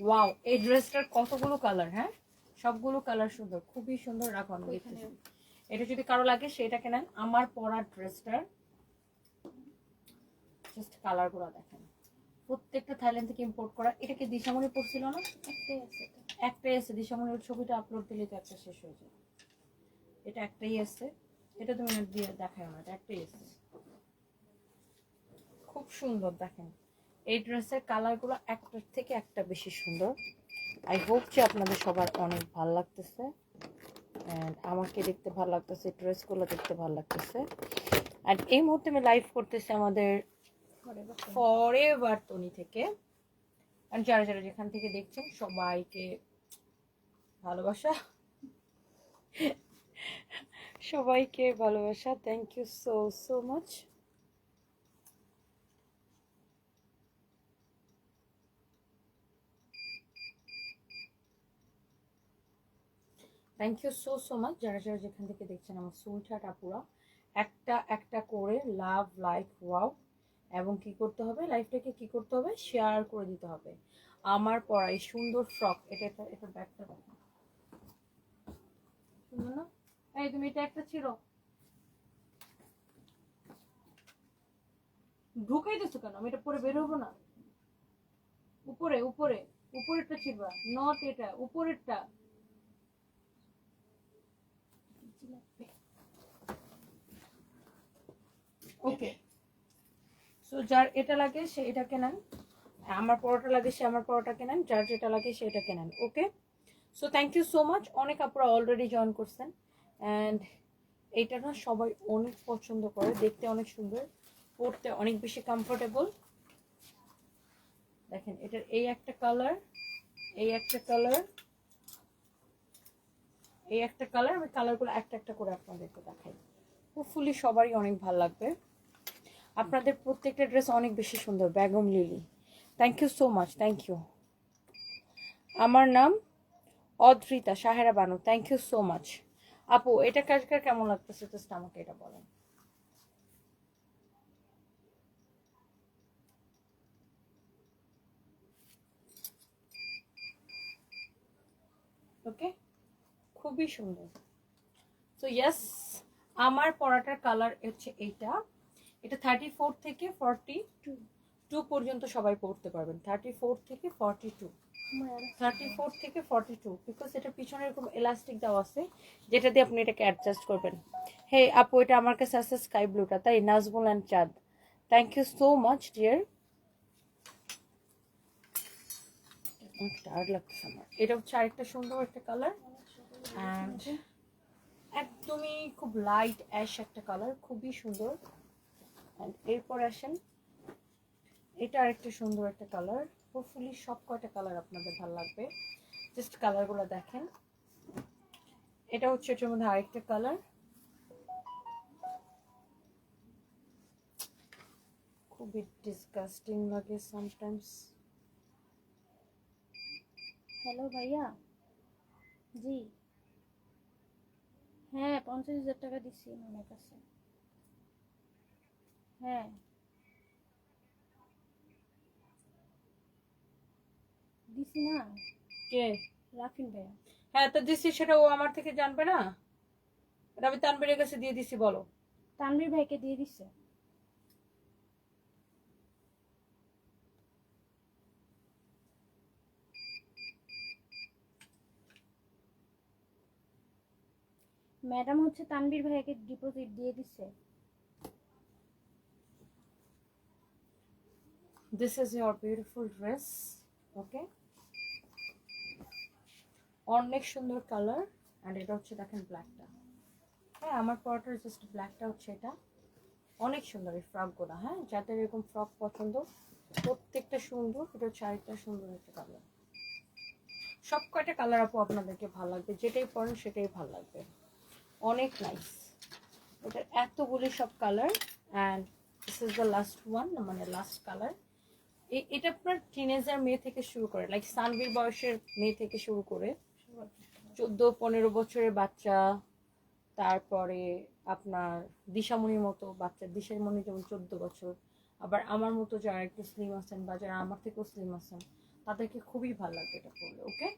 Wow এই ড্রেসটার কতগুলো কালার হ্যাঁ? সবগুলো কালার সুন্দর খুবই সুন্দর রাখো আমি দেখতেছি। এটা যদি কারও লাগে সেটাকে নেন। আমার পরা ড্রেসটার জাস্ট কালারগুলো দেখেন। প্রত্যেকটা থাইল্যান্ড থেকে ইম্পোর্ট করা এটাকে দিশামণি পড়ছিল না? একটাই আছে একটাই আছে দিশামণির ছবিটা আপলোড দিলে তো একটা শেষ হয়ে যায়। এটা একটাই আছে। এটা তুমি দিয়ে দেখায় না এটা একটাই আছে। খুব সুন্দর দেখেন। এই ড্রেসের কালারগুলো একটার থেকে একটা বেশি সুন্দর। আই হোপ যে আপনাদের সবার অনেক ভালো লাগতেছে। অ্যান্ড আমাকে দেখতে ভালো লাগতেছে ড্রেসগুলো দেখতে ভালো লাগতেছে। অ্যান্ড এই মুহূর্তে আমি লাইভ করতেছি আমাদের। ফরএভার তনি থেকে। আর যারা যারা যেখান থেকে দেখছেন, সবাইকে ভালোবাসা। সবাইকে ভালোবাসা। Thank you so so much thank you so so much যারা যারা যেখান থেকে দেখছেন আমার সুইটার আপুরা, একটা একটা করে লাভ লাইক ওয়াও এবং কি করতে হবে? লাইফটাকে কি করতে হবে? শেয়ার করে দিতে হবে। আমার পরা এই সুন্দর ফ্রক এটা এটা এটা ব্যাগটা সুন্দর না? এই তুমি এটা একটা ছিড়ো। ঢুকাই দিছো কেন? আমি এটা পরে বের হব না। উপরে উপরে, উপরেরটা ছিড়বা। নট এটা, উপরেরটা। ওকে। সো যার এটা লাগে, সে এটাকে নেন আমার পরোটা লাগে, সে আমার পরোটাকে নেন যার যেটা লাগে, সে এটাকে নেন okay? So thank you so much অনেক আপনারা অলরেডি জয়েন করছেন। অ্যান্ড এইটা না সবাই অনেক পছন্দ করে। দেখতে অনেক সুন্দর পরতে অনেক বেশি কমফোর্টেবল দেখেন, এটার এই একটা কালার এই একটা কালার এই একটা কালার আমি কালারগুলো একটা একটা করে আপনাদেরকে দেখাই। হোপফুলি সবারই অনেক ভালো লাগবে। আপনাদের প্রত্যেকটা ড্রেস অনেক বেশি সুন্দর, Begum Lily. Thank you so much thank you আমার নাম Adrita, Sahera Banu thank you so much আপু, এটা কাজকার কেমন লাগতেছে? জাস্ট আমাকে এটা বলেন। ওকে খুবই সুন্দর। তো ইয়েস আমার পরাটার কালার হচ্ছে এইটা। এটা থার্টি ফোর থেকে ফর্টি টু পর্যন্ত সবাই পড়তে পারবেন। থার্টি ফোর থেকে ফর্টি টু থার্টি ফোর থেকে ফর্টি টু বিকজ এটা পিছনে এরকম এলাস্টিক দেওয়া আছে, যেটা দিয়ে আপনি এটাকে অ্যাডজাস্ট করবেন। হে আপু, এটা আমার কাছে আছে স্কাই ব্লুটা তাই Nazmul and Chand. Thank you so much dear এটা হচ্ছে আরেকটা সুন্দর একটা কালার অ্যান্ড একদমই খুব লাইট অ্যাশ একটা কালার খুবই সুন্দর। এরপর আসেন, এটা আরেকটা সুন্দর একটা কালার হোপফুলি সব কয়টা কালার আপনাদের ভালো লাগবে। জাস্ট কালারগুলো দেখেন। এটা হচ্ছে এটার মধ্যে আরেকটা কালার খুবই ডিসগাস্টিং লাগে সামটাইমস হ্যালো ভাইয়া। জি। হ্যাঁ পঞ্চাশ হাজার টাকা দিচ্ছি আমার কাছে। হ্যাঁ। দিছি না? কে? রাফিন ভাইয়া। হ্যাঁ তো দিছি সেটা ও আমার থেকে জানবে না? এটা আমি তানবীরের কাছে দিয়ে দিছি বলো। তানভীর ভাইকে দিয়ে দিচ্ছে ম্যাডাম হচ্ছে তানভীর ভাইকে ডিপোজিট দিয়ে দিচ্ছে this is your beautiful dress okay অনেক সুন্দর কালার অ্যান্ড এটা হচ্ছে দেখেন ব্ল্যাকটা হ্যাঁ আমার পরাটার জাস্ট ব্ল্যাকটা হচ্ছে এটা। অনেক সুন্দর এই ফ্রকগুলো হ্যাঁ? যাদের এরকম ফ্রক পছন্দ, প্রত্যেকটা সুন্দর, এটা হচ্ছে আরেকটা সুন্দর একটা কালার সব কয়টা কালার আপু আপনাদেরকে ভালো লাগবে? যেটাই পরেন সেটাই ভালো লাগবে। অনেক নাইস এটার এতগুলি সব colour and this is the last one মানে লাস্ট কালার এটা আপনার টিনেজার মেয়ে থেকে শুরু করে লাইক সানবির বয়সের মেয়ে থেকে শুরু করে। চোদ্দ, পনেরো বছরের বাচ্চা, তারপরে আপনার দিশামণির মতো বাচ্চা, দিশামণি যেমন চোদ্দ বছর। আবার আমার মতো যারা একটু স্লিম আছেন বা যারা আমার থেকেও স্লিম আছেন, তাদেরকে খুবই ভালো লাগবে এটা পড়লে ওকে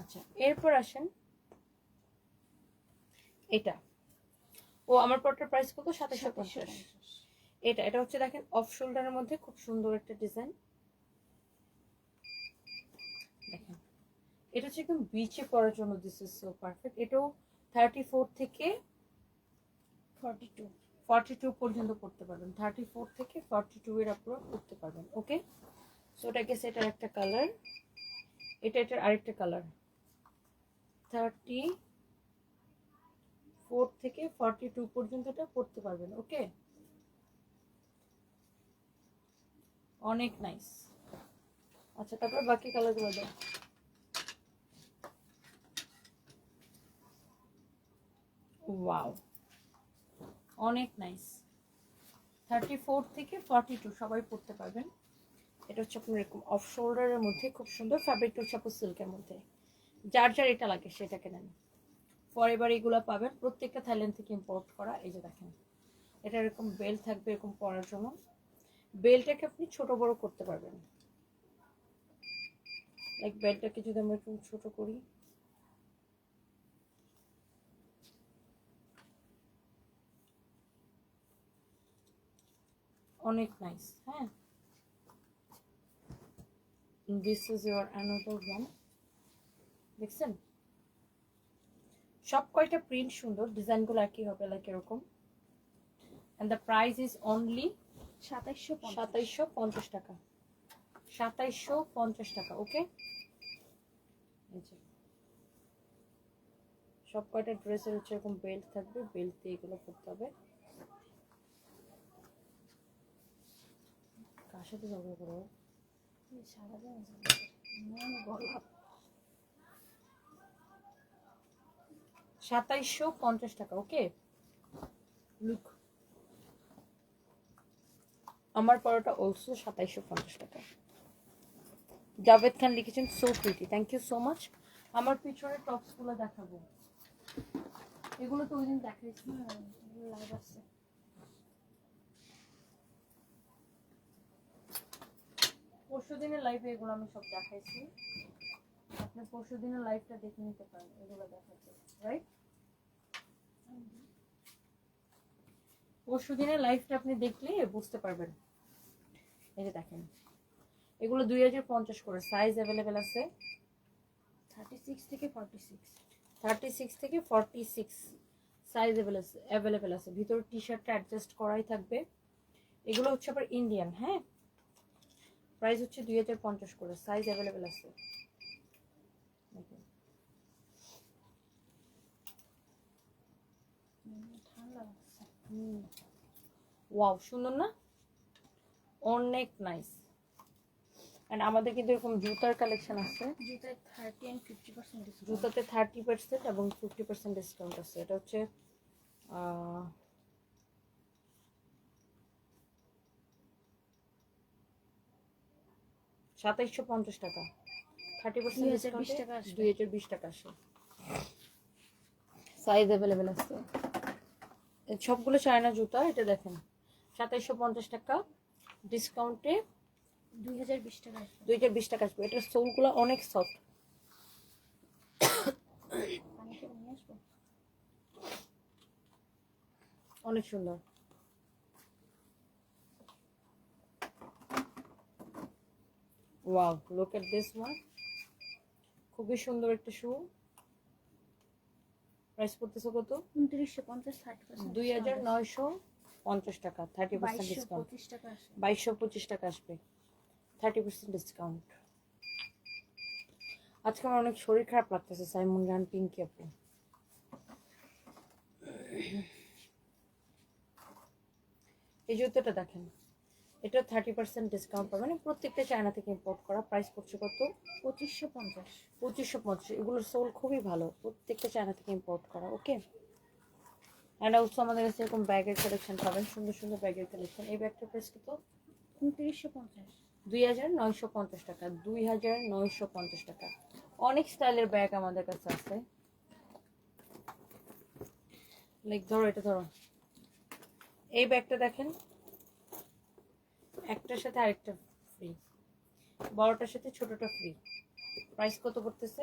আচ্ছা এরপর আসেন। এটা। ও আমার পরটার প্রাইস কত? সাতাশশো পঞ্চাশ এটা এটা হচ্ছে দেখেন অফ শোল্ডারের মধ্যে খুব সুন্দর একটা ডিজাইন দেখেন এটা হচ্ছে একদম বিচে পরার জন্য দিস ইজ সো পারফেক্ট এটাও থার্টি ফোর থেকে ফর্টি টু ফর্টি টু পর্যন্ত পড়তে পারবেন। থার্টি ফোর থেকে ফর্টি টু এর আপুরা পড়তে পারবেন ওকে সো এটা গেছে এটার একটা কালার এটা এটার আরেকটা কালার থার্টি ফোর থেকে ফর্টি টু পর্যন্ত এটা পড়তে পারবেন ওকে অনেক নাইস আচ্ছা তারপর বাকি কালারগুলো দাও। ওয়াও অনেক নাইস থার্টি ফোর থেকে ফর্টি টু সবাই পড়তে পারবেন। এটা হচ্ছে আপনার এরকম অফ শোল্ডারের মধ্যে, খুব সুন্দর ফ্যাব্রিকটা হচ্ছে আপনার সিল্কের মধ্যে। যার যার এটা লাগে সেটাকে নেন। পরের বার এগুলো পাবেন। প্রত্যেকটা থাইল্যান্ড থেকে ইম্পোর্ট করা, এই যে দেখেন। এটা এরকম বেল্ট থাকবে, এরকম পরার জন্য। বেল্টটাকে আপনি ছোট বড় করতে পারবেন। লাইক বেল্টটাকে যদি আমরা একটু ছোট করি। অনেক নাইস হ্যাঁ। This is your another one দেখছেন? সব কয়টা প্রিন্ট সুন্দর ডিজাইনগুলো একই হবে লাইক এরকম। And the price is only সাতাইশশো পঞ্চাশ। টাকা। সাতাইশশো পঞ্চাশ টাকা ওকে? সব কয়টা ড্রেসের হচ্ছে এরকম বেল্ট থাকবে? বেল্ট দিয়ে এগুলো করতে হবে। কার সাথে ঝগড়া করো? সাতাইশশো পঞ্চাশ টাকা ওকে? লুক। আমার পরোটা অলসো সাতাইশশো পঞ্চাশ টাকা। জাভেদ খান লিখেছেন so pretty thank you so much আমার পিছনে টপসগুলো দেখাবো। এগুলো তো ওই দিন দেখাইছি লাইভ আছে। পরশু দিনের লাইভে এগুলো আমি সব দেখাইছি। আপনি পরশু দিনের লাইভটা দেখে নিতে পারেন, এগুলো দেখাচ্ছে রাইট পরশু দিনের লাইভটা আপনি দেখলে বুঝতে পারবেন। এই যে দেখেন এগুলো দুই হাজার পঞ্চাশ করে সাইজ অ্যাভেলেবেল আছে। থার্টি সিক্স থেকে ফর্টি সিক্স থার্টি সিক্স থেকে ফর্টি সিক্স সাইজ অ্যাভেলেবেল আছে। ভিতরে টি শার্টটা অ্যাডজাস্ট করাই থাকবে। এগুলো হচ্ছে আবার ইন্ডিয়ান হ্যাঁ? প্রাইস হচ্ছে দুই হাজার পঞ্চাশ করে সাইজ অ্যাভেলেবেল আছে। ঠান্ডা লাগছে। ওয়াও সুন্দর না। অনেক নাইস অ্যান্ড আমাদের কিন্তু এরকম জুতার কালেকশন আছে। জুতায় থার্টি অ্যান্ড ফিফটি পার্সেন্ট জুতাতে থার্টি পার্সেন্ট এবং ফিফটি পার্সেন্ট ডিসকাউন্ট আছে। এটা হচ্ছে সাতাইশশো পঞ্চাশ টাকা। থার্টি পার্সেন্ট 2020 টাকা দুই হাজার বিশ টাকা আসে। সাইজ অ্যাভেলেবেল আছে। সবগুলো চায়না জুতা এটা দেখেন। সাতাইশশো পঞ্চাশ টাকা ডিসকাউন্টে দুই হাজার বিশ টাকা দুই হাজার বিশ টাকা আসবে। এটার সোলগুলো অনেক সফট অনেক সুন্দর। Wow look at this one খুবই সুন্দর একটা শু প্রাইস পড়তেছে কত? উনত্রিশশো পঞ্চাশ পার্সেন্ট দুই হাজার নয়শো। পঞ্চাশ টাকা থার্টি পার্সেন্ট ডিসকাউন্ট বাইশশো পঁচিশ টাকা আসবে। থার্টি পার্সেন্ট ডিসকাউন্ট আজকে আমার অনেক শরীর খারাপ লাগতেছে সাইমন পিঙ্কি আপু। এই জুতোটা দেখেন এটা থার্টি পার্সেন্ট ডিসকাউন্ট পাবেন মানে প্রত্যেকটা চায়না থেকে ইম্পোর্ট করা প্রাইস পড়ছে কত? পঁচিশশো পঞ্চাশ। পঁচিশশো পঞ্চাশ। এগুলোর সোল খুবই ভালো প্রত্যেকটা চায়না থেকে ইম্পোর্ট করা ওকে অ্যান্ড অলসো আমাদের কাছে এরকম ব্যাগের কালেকশন পাবেন সুন্দর সুন্দর ব্যাগের কালেকশন এই ব্যাগটা প্রাইস কত? উনত্রিশশো পঞ্চাশ। দুই হাজার নয়শো পঞ্চাশ টাকা দুই হাজার নয়শো পঞ্চাশ টাকা। অনেক স্টাইলের ব্যাগ আমাদের কাছে আছে। লাইক ধরো এটা ধরো। এই ব্যাগটা দেখেন। একটার সাথে আরেকটা ফ্রি বড়টার সাথে ছোটটা ফ্রি প্রাইস কত করতেছে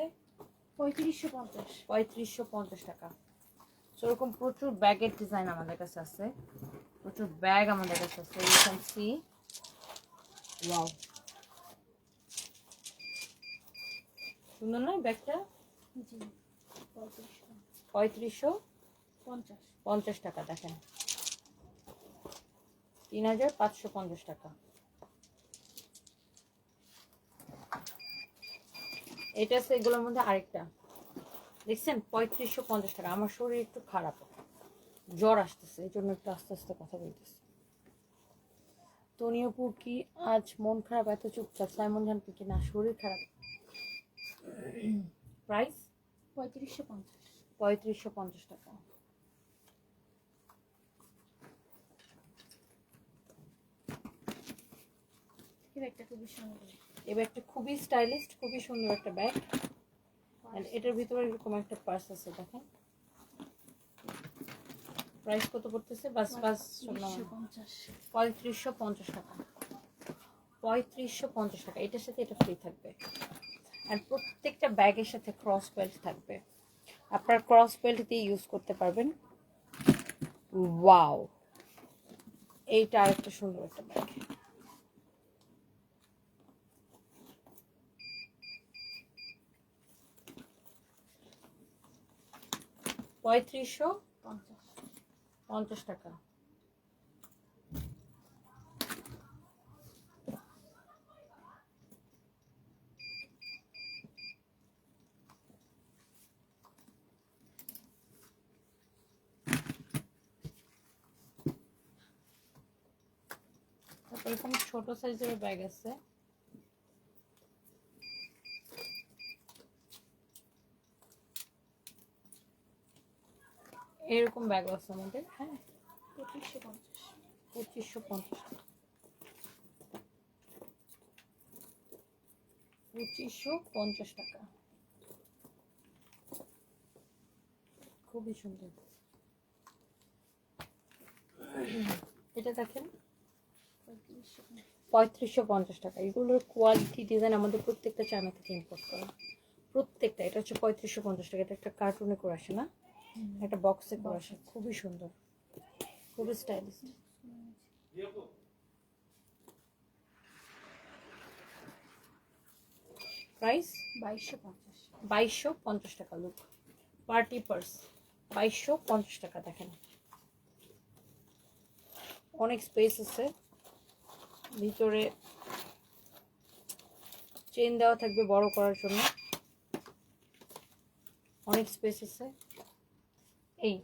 পঁয়ত্রিশশো পঞ্চাশ। পঁয়ত্রিশশো পঞ্চাশ টাকা। So, এরকম প্রচুর ব্যাগের ডিজাইন আমাদের কাছে আছে। প্রচুর ব্যাগ আমাদের কাছে আছে ইউ ক্যান সি ওয়াও সুন্দর নয় ব্যাগটা? পঁয়ত্রিশশো পঁয়ত্রিশশো? পঞ্চাশ। পঞ্চাশ টাকা দেখেন। তিন হাজার পাঁচশো পঞ্চাশ টাকা। এটা আছে এগুলোর মধ্যে আরেকটা। দেখছেন পঁয়ত্রিশশো পঞ্চাশ টাকা। আমার শরীর একটু খারাপ। জ্বর আসতেছে এই জন্য একটু আস্তে আস্তে কথা বলতেছে। তনিয়পুর কি আজ মন খারাপ এত চুপচাপ? সাইমন জানতে কি না শরীর খারাপ। প্রাইস? পঁয়ত্রিশশো পঞ্চাশ। পঁয়ত্রিশশো পঞ্চাশ টাকা। এই ব্যাগটা খুবই সুন্দর। এই ব্যাগটা খুবই স্টাইলিস্ট খুবই সুন্দর একটা ব্যাগ। এটার ভিতরে এরকম একটা পার্স আছে, দেখেন। প্রাইস কত পড়তেছে? বাস বাস পঁয়ত্রিশশো পঞ্চাশ টাকা। পঁয়ত্রিশশো পঞ্চাশ টাকা। এটার সাথে এটা ফ্রি থাকবে। আর প্রত্যেকটা ব্যাগের সাথে ক্রস বেল্ট থাকবে। আপনার ক্রস বেল্ট দিয়ে ইউজ করতে পারবেন। ওয়াও এইটা আরেকটা সুন্দর একটা ব্যাগ পঁয়ত্রিশশো পঞ্চাশ টাকা। এরকম ছোট সাইজের ব্যাগ আছে। এরকম ব্যাগ আছে আমাদের হ্যাঁ? পঁচিশশো পঞ্চাশ। পঁচিশশো পঞ্চাশ টাকা। পঁচিশশো পঞ্চাশ টাকা খুবই সুন্দর। এটা দেখেন। পঁয়ত্রিশশো পঞ্চাশ পঁয়ত্রিশশো পঞ্চাশ টাকা। এগুলোর কোয়ালিটি ডিজাইন আমাদের প্রত্যেকটা চায়না থেকে ইম্পোর্ট করা। প্রত্যেকটা এটা হচ্ছে পঁয়ত্রিশশো পঞ্চাশ টাকা। এটা একটা কার্টুনে করে আসে না? একটা বক্সে করা আসে। খুবই সুন্দর। খুবই স্টাইলিশ প্রাইস বাইশশো পঞ্চাশ। বাইশশো পঞ্চাশ টাকা লুক পার্টি পার্স বাইশশো পঞ্চাশ টাকা দেখেন। অনেক স্পেস আছে। ভিতরে চেন দেওয়া থাকবে বড় করার জন্য। অনেক স্পেস আছে। এই।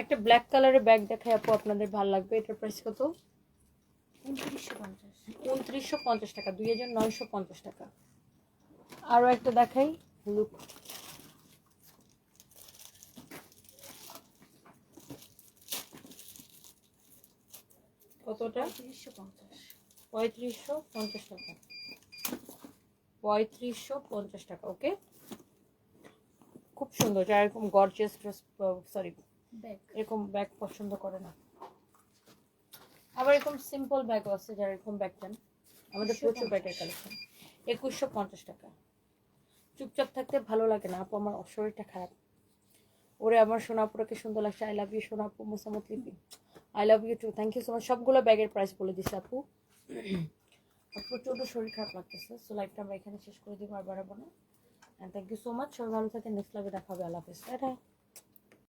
একটা ব্ল্যাক কালারের ব্যাগ দেখায় আপু, আপনাদের ভালো লাগবে, এটার প্রাইস কত? উনত্রিশশো পঞ্চাশ টাকা, দুই হাজার নয়শো পঞ্চাশ টাকা। আরও একটা দেখাই লুক কতটা? পঁয়ত্রিশশো পঞ্চাশ টাকা। পঁয়ত্রিশশো পঞ্চাশ টাকা, ওকে? খুব সুন্দর যারা এরকম গর্জিয়াস ড্রেস সরি ব্যাগ এরকম ব্যাগ পছন্দ করে না। আবার এরকম সিম্পল ব্যাগও আছে যারা এরকম ব্যাগ চান। আমাদের প্রচুর ব্যাগের কালেকশন একুশশো পঞ্চাশ টাকা। চুপচাপ থাকতে ভালো লাগে না। আপু আমার শরীরটা খারাপ। ওরে আমার সোনাপুরাকে সুন্দর লাগছে। I love you সোনাপু Mosammat Lipi. I love you too thank you so much সবগুলো ব্যাগের প্রাইস বলে দিচ্ছি আপু। প্রচণ্ড শরীর খারাপ লাগতেছে। সো লাইফটা আমরা এখানে শেষ করে দিব আর বাড়াবো না। And thank you so much সবাই ভালো থাকেন। নেক্সট লাইভে দেখা হবে। আল্লাহ হাফিজ।